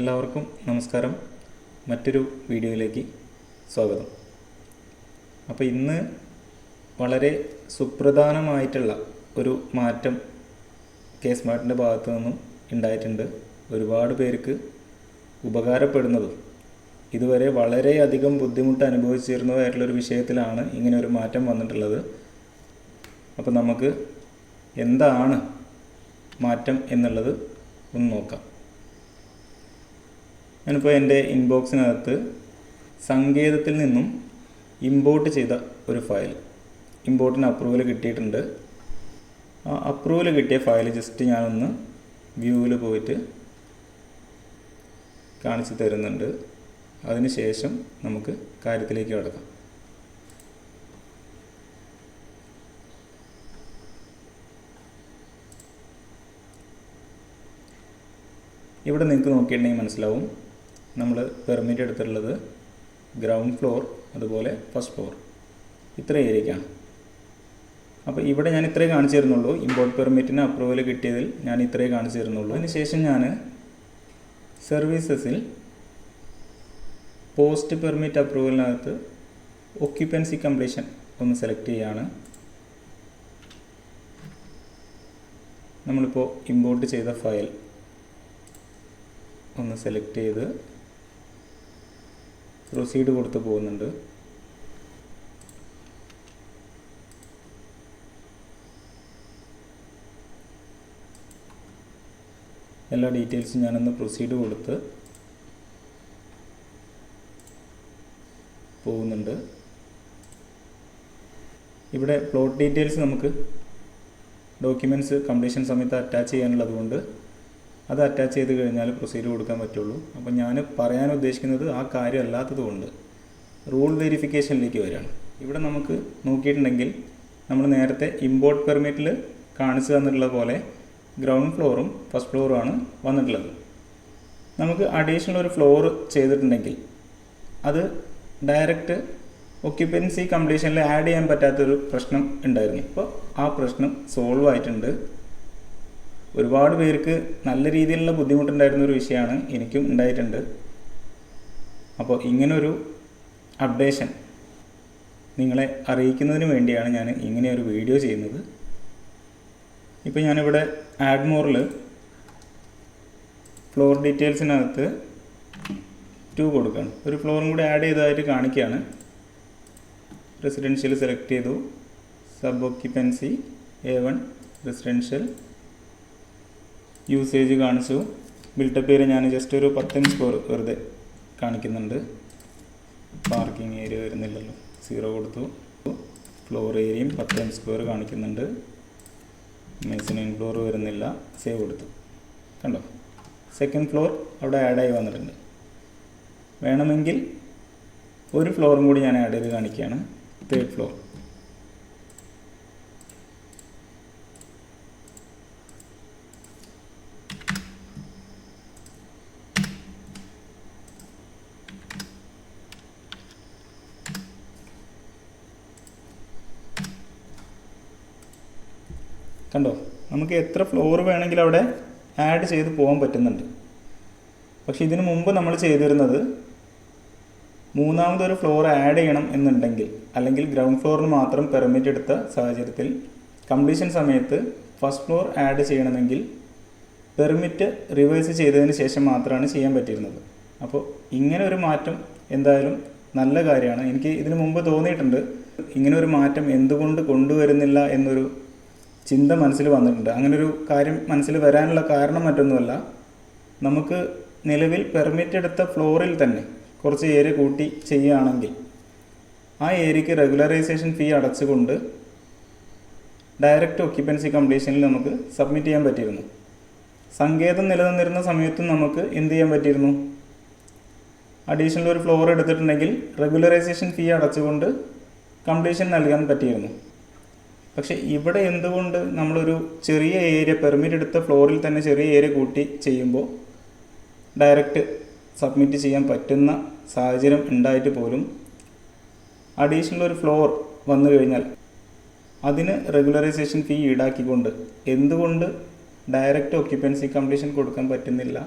എല്ലാവർക്കും നമസ്കാരം. മറ്റൊരു വീഡിയോയിലേക്ക് സ്വാഗതം. അപ്പോൾ ഇന്ന് വളരെ സുപ്രധാനമായിട്ടുള്ള ഒരു മാറ്റം കെ സ്മാർട്ടിന്റെ ഭാഗത്തു നിന്നും ഉണ്ടായിട്ടുണ്ട്. ഒരുപാട് പേർക്ക് ഉപകാരപ്പെടുന്നതും ഇതുവരെ വളരെയധികം ബുദ്ധിമുട്ട് അനുഭവിച്ചിരുന്നതായിട്ടുള്ളൊരു വിഷയത്തിലാണ് ഇങ്ങനെ ഒരു മാറ്റം വന്നിട്ടുള്ളത്. അപ്പോൾ നമുക്ക് എന്താണ് മാറ്റം എന്നുള്ളത് ഒന്ന് നോക്കാം. ഞാനിപ്പോൾ എന്റെ ഇൻബോക്സിനകത്ത് സങ്കേതത്തിൽ നിന്നും ഇമ്പോർട്ട് ചെയ്ത ഒരു ഫയൽ ഇമ്പോർട്ടിന് അപ്രൂവൽ കിട്ടിയിട്ടുണ്ട്. ആ അപ്രൂവൽ കിട്ടിയ ഫയൽ ജസ്റ്റ് ഞാനൊന്ന് വ്യൂവിൽ പോയിട്ട് കാണിച്ചു തരുന്നുണ്ട്. അതിനുശേഷം നമുക്ക് കാര്യത്തിലേക്ക് കടക്കാം. ഇവിടെ നിങ്ങൾക്ക് നോക്കിയിട്ടുണ്ടെങ്കിൽ മനസ്സിലാവും. നമ്മൾ പെർമിറ്റ് എടുത്തിട്ടുള്ളത് ഗ്രൗണ്ട് ഫ്ലോർ അതുപോലെ ഫസ്റ്റ് ഫ്ലോർ ഇത്ര ഏരിയക്കാണ്. അപ്പോൾ ഇവിടെ ഞാൻ ഇത്രേ കാണിച്ചു തരുന്നുള്ളൂ. ഇമ്പോർട്ട് പെർമിറ്റിന് അപ്രൂവൽ കിട്ടിയതിൽ ഞാൻ ഇത്രേ കാണിച്ചു തരുന്നുള്ളൂ. അതിനുശേഷം ഞാൻ സർവീസസിൽ പോസ്റ്റ് പെർമിറ്റ് അപ്രൂവലിനകത്ത് ഒക്യുപ്പൻസി കംപ്ലീഷൻ ഒന്ന് സെലക്ട് ചെയ്യുകയാണ് നമ്മളിപ്പോൾ ഇമ്പോർട്ട് ചെയ്ത ഫയൽ ഒന്ന് സെലക്ട് ചെയ്ത് പ്രൊസീഡ് കൊടുത്ത് പോകുന്നുണ്ട്. എല്ലാ ഡീറ്റെയിൽസും ഞാനൊന്ന് പ്രൊസീഡ് കൊടുത്ത് പോകുന്നുണ്ട്. ഇവിടെ പ്ലോട്ട് ഡീറ്റെയിൽസ് നമുക്ക് ഡോക്യുമെന്റ്സ് കംപ്ലീഷൻ സമയത്ത് അറ്റാച്ച് ചെയ്യാനുള്ളത് കൊണ്ട് അത് അറ്റാച്ച് ചെയ്ത് കഴിഞ്ഞാൽ പ്രൊസീജിയർ കൊടുക്കാൻ പറ്റുള്ളൂ. അപ്പോൾ ഞാൻ പറയാൻ ഉദ്ദേശിക്കുന്നത് ആ കാര്യം അല്ലാത്തത് കൊണ്ട് റൂൾ വെരിഫിക്കേഷനിലേക്ക് വരികയാണ്. ഇവിടെ നമുക്ക് നോക്കിയിട്ടുണ്ടെങ്കിൽ നമ്മൾ നേരത്തെ ഇമ്പോർട്ട് പെർമിറ്റിൽ കാണിച്ചു തന്നിട്ടുള്ള പോലെ ഗ്രൗണ്ട് ഫ്ലോറും ഫസ്റ്റ് ഫ്ലോറും ആണ് വന്നിട്ടുള്ളത്. നമുക്ക് അഡീഷണൽ ഒരു ഫ്ലോർ ചെയ്തിട്ടുണ്ടെങ്കിൽ അത് ഡയറക്റ്റ് ഒക്യുപ്പൻസി കംപ്ലീഷനിൽ ആഡ് ചെയ്യാൻ പറ്റാത്തൊരു പ്രശ്നം ഉണ്ടായിരുന്നു. ഇപ്പോൾ ആ പ്രശ്നം സോൾവ് ആയിട്ടുണ്ട്. ഒരുപാട് പേർക്ക് നല്ല രീതിയിലുള്ള ബുദ്ധിമുട്ടുണ്ടായിരുന്ന ഒരു വിഷയമാണ് എനിക്കും ഉണ്ടായിട്ടുണ്ട്. അപ്പോൾ ഇങ്ങനൊരു അപ്ഡേഷൻ നിങ്ങളെ അറിയിക്കുന്നതിന് വേണ്ടിയാണ് ഞാൻ ഇങ്ങനെ ഒരു വീഡിയോ ചെയ്യുന്നത്. ഇപ്പോൾ ഞാനിവിടെ ആഡ് മോറിൽ ഫ്ലോർ ഡീറ്റെയിൽസിനകത്ത് ടു കൊടുക്കുകയാണ്. ഒരു ഫ്ലോറും കൂടി ആഡ് ചെയ്തതായിട്ട് കാണിക്കുകയാണ്. റെസിഡൻഷ്യൽ സെലക്ട് ചെയ്തു. Sub occupancy A one residential usage കാണിച്ചു. ബിൽട്ടപ്പ് ഏരിയ ഞാൻ ജസ്റ്റ് ഒരു പത്തഞ്ച് സ്കോർ വെറുതെ കാണിക്കുന്നുണ്ട്. പാർക്കിംഗ് ഏരിയ വരുന്നില്ലല്ലോ. സീറോ കൊടുത്തു. ഫ്ലോർ ഏരിയയും പത്തഞ്ച് സ്ക്വയർ കാണിക്കുന്നുണ്ട്. മെസിനിൻ ഫ്ലോർ വരുന്നില്ല. സേവ് കൊടുത്തു. കണ്ടോ? സെക്കൻഡ് ഫ്ലോർ അവിടെ ആഡായി വന്നിട്ടുണ്ട്. വേണമെങ്കിൽ ഒരു ഫ്ലോറും കൂടി ഞാൻ ആഡ് ചെയ്ത് കാണിക്കുകയാണ്. തേർഡ് ഫ്ലോർ കണ്ടോ? നമുക്ക് എത്ര ഫ്ലോർ വേണമെങ്കിലും അവിടെ ആഡ് ചെയ്ത് പോകാൻ പറ്റുന്നുണ്ട്. പക്ഷേ ഇതിനു മുമ്പ് നമ്മൾ ചെയ്തിരുന്നത് മൂന്നാമതൊരു ഫ്ലോർ ആഡ് ചെയ്യണം എന്നുണ്ടെങ്കിൽ അല്ലെങ്കിൽ ഗ്രൗണ്ട് ഫ്ലോറിന് മാത്രം പെർമിറ്റ് എടുത്ത സാഹചര്യത്തിൽ കംപ്ലീഷൻ സമയത്ത് ഫസ്റ്റ് ഫ്ലോർ ആഡ് ചെയ്യണമെങ്കിൽ പെർമിറ്റ് റിവേഴ്സ് ചെയ്തതിന് ശേഷം മാത്രമാണ് ചെയ്യാൻ പറ്റിയിരുന്നത്. അപ്പോൾ ഇങ്ങനെ ഒരു മാറ്റം എന്തായാലും നല്ല കാര്യമാണ്. എനിക്ക് ഇതിനു മുമ്പ് തോന്നിയിട്ടുണ്ട്. ഇങ്ങനെ ഒരു മാറ്റം എന്തുകൊണ്ട് കൊണ്ടുവരുന്നില്ല എന്നൊരു ചിന്ത മനസ്സിൽ വന്നിട്ടുണ്ട്. അങ്ങനൊരു കാര്യം മനസ്സിൽ വരാനുള്ള കാരണം മറ്റൊന്നുമല്ല. നമുക്ക് നിലവിൽ പെർമിറ്റ് എടുത്ത ഫ്ലോറിൽ തന്നെ കുറച്ച് ഏരിയ കൂട്ടി ചെയ്യുകയാണെങ്കിൽ ആ ഏരിയക്ക് റെഗുലറൈസേഷൻ ഫീ അടച്ചുകൊണ്ട് ഡയറക്റ്റ് ഒക്യുപ്പൻസി കംപ്ലീഷനിൽ നമുക്ക് സബ്മിറ്റ് ചെയ്യാൻ പറ്റിയിരുന്നു. സങ്കേതം നിലനിന്നിരുന്ന സമയത്തും നമുക്ക് എന്ത് ചെയ്യാൻ പറ്റിയിരുന്നു? അഡീഷണൽ ഒരു ഫ്ലോർ എടുത്തിട്ടുണ്ടെങ്കിൽ റെഗുലറൈസേഷൻ ഫീ അടച്ചുകൊണ്ട് കംപ്ലീഷൻ നൽകാൻ പറ്റിയിരുന്നു. പക്ഷേ ഇവിടെ എന്തുകൊണ്ട് നമ്മളൊരു ചെറിയ ഏരിയ പെർമിറ്റ് എടുത്ത ഫ്ലോറിൽ തന്നെ ചെറിയ ഏരിയ കൂട്ടി ചെയ്യുമ്പോൾ ഡയറക്റ്റ് സബ്മിറ്റ് ചെയ്യാൻ പറ്റുന്ന സാഹചര്യം ഉണ്ടായിട്ട് പോലും അഡീഷണൽ ഒരു ഫ്ലോർ വന്നു കഴിഞ്ഞാൽ അതിന് റെഗുലറൈസേഷൻ ഫീ ഈടാക്കിക്കൊണ്ട് എന്തുകൊണ്ട് ഡയറക്റ്റ് ഓക്യുപ്പൻസി കംപ്ലീഷൻ കൊടുക്കാൻ പറ്റുന്നില്ല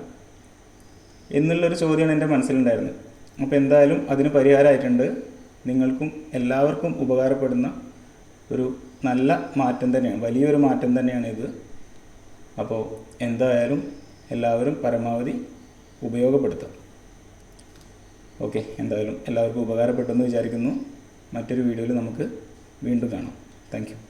എന്നുള്ളൊരു ചോദ്യമാണ് എന്റെ മനസ്സിലുണ്ടായിരുന്നത്. അപ്പോൾ എന്തായാലും അതിന് പരിഹാരമായിട്ടുണ്ട്. നിങ്ങൾക്കും എല്ലാവർക്കും ഉപകാരപ്പെടുന്ന ഒരു നല്ല മാറ്റം തന്നെയാണ്. വലിയൊരു മാറ്റം തന്നെയാണ് ഇത്. അപ്പോൾ എന്തായാലും എല്ലാവരും പരമാവധി ഉപയോഗപ്പെടുത്തുക. ഓക്കെ എന്തായാലും എല്ലാവർക്കും ഉപകാരപ്പെട്ടെന്ന് വിചാരിക്കുന്നു. മറ്റൊരു വീഡിയോയിൽ നമുക്ക് വീണ്ടും കാണാം. താങ്ക്